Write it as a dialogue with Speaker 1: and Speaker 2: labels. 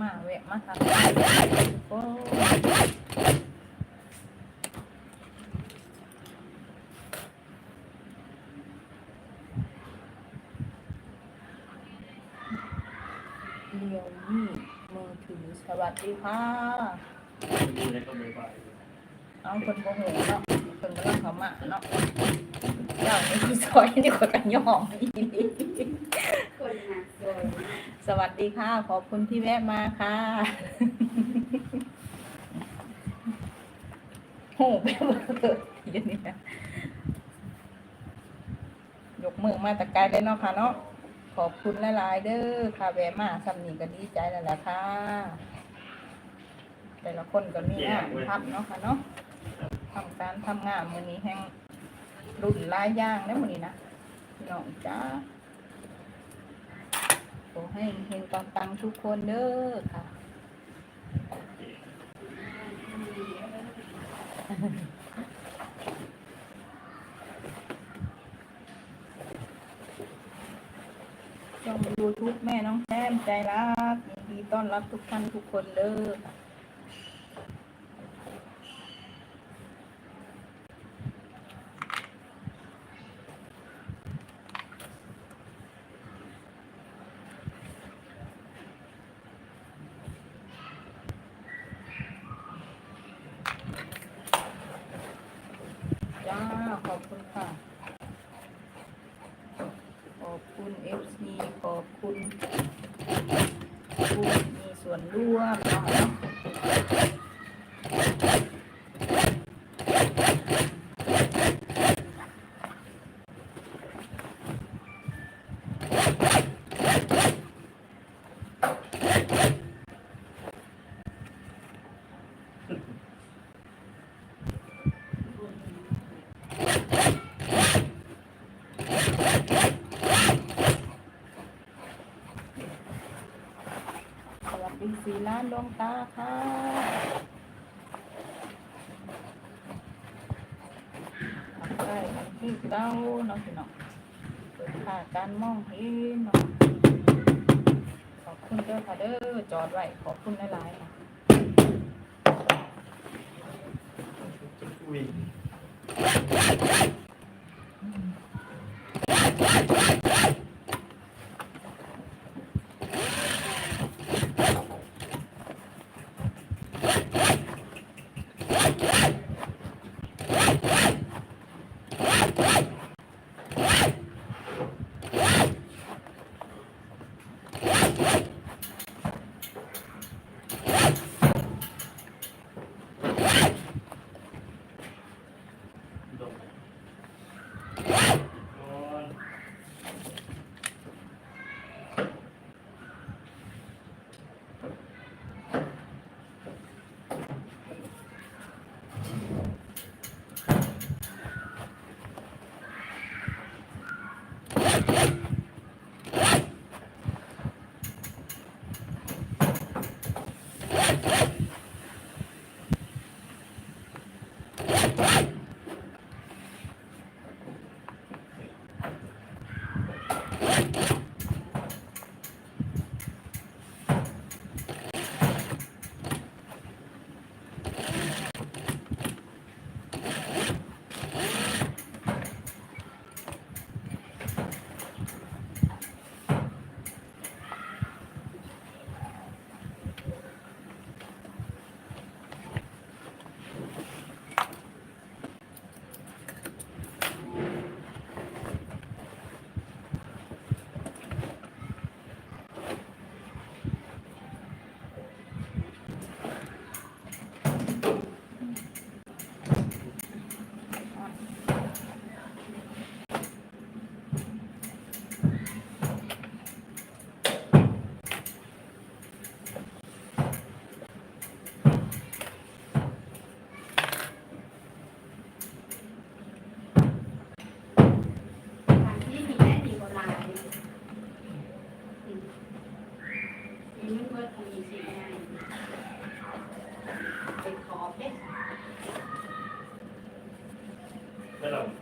Speaker 1: มาแวะมาทานโอ้เรียวนี่มือถือสวัสดีค่ะ
Speaker 2: มีอะไรก็ไม่ไหว
Speaker 1: เอาคนโมโหเนาะคนกำลังเขามาเนาะเจ้านี่คือซอยดีกว่ากันย่องอีนี่
Speaker 3: คนหาซอย
Speaker 1: สวัสดีค่ะ ขอบคุณที่แวะมาค่ะโหไปหมดเลยทีนี้นะยกมือมาแตะไกลเลยเนาะค่ะเนาะขอบคุณหลายๆเด้อค่ะแวะมาสำนีก็ดีใจแล้วแหละค่ะ แต่ละคนก็มีงานทำเนาะค่ะเนาะทำการทำงานมือนี้แห่งรุ่นลายย่างนะมือนี้นะน้องจ้า อให้เฮงปังปังๆทุกคนเด้อค่ะช่องยูทูบแม่น้องแท้มใจรักยินดีต้อนรับทุกท่านทุกคนเด้อค่ะจ้า ขอบคุณค่ะ ข อบคุณเอฟซีขอบคุณผู้มีส่วนร่วมเนาะสวัสดี สีล้านดวงตาค่ะได้ทำที่เก้าเนาะพี่น้องเปิดค่าการมองเห็นเนาะขอบคุณเด้อค่ะเด้อจอดไว้ขอบคุณหลายๆค่ะ
Speaker 2: อุ้ย อบเด้อ